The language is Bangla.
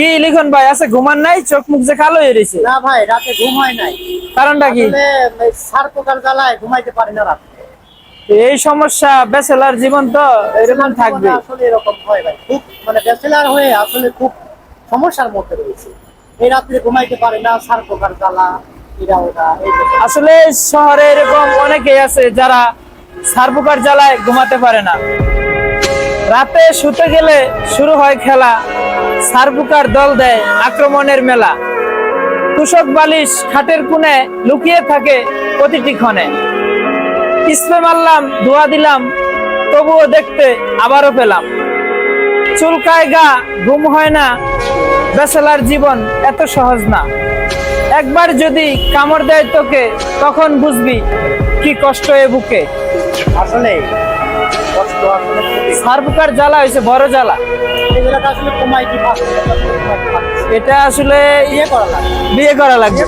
কি লিখন ভাই আছে ঘুমান নাই? চোখ মুখ যে কালো হয়ে রয়েছে না ভাই রাতে ঘুম হয় নাই। কারণটা কি? আসলে সার পোকার জ্বালায় ঘুমাইতে পারি না রাতে। এই সমস্যা ব্যাচেলার জীবন তো এরকম থাকবে। আসলে এরকম হয় ভাই খুব মানে ব্যাচেলার হয়ে আসলে খুব সমস্যার মধ্যে রয়েছে। এই রাত্রে ঘুমাইতে পারে না সার পোকার জ্বালা আসলে শহরে এরকম অনেকেই আছে যারা সার্বকার জ্বালায় ঘুমাতে পারে না। রাতে শুতে গেলে শুরু হয় খেলা। সার্বুকার দল দেয় আক্রমণের মেলা। তুষক বালিশ খাটের কোণে লুকিয়ে থাকে প্রতিটি ক্ষণে। স্প্রে মারলাম ধোয়া দিলাম, তবুও দেখতে আবারও পেলাম। চুলকায় গা, ঘুম হয় না। ব্যাচেলার জীবন এত সহজ না। একবার যদি কামড় দেয় তোকে, তখন বুঝবি কি কষ্ট এ বুকে। আসলে। সার্বকার জ্বালা হয়েছে বড় জ্বালা। এটা আসলে বিয়ে করা লাগে বিয়ে করা লাগবে।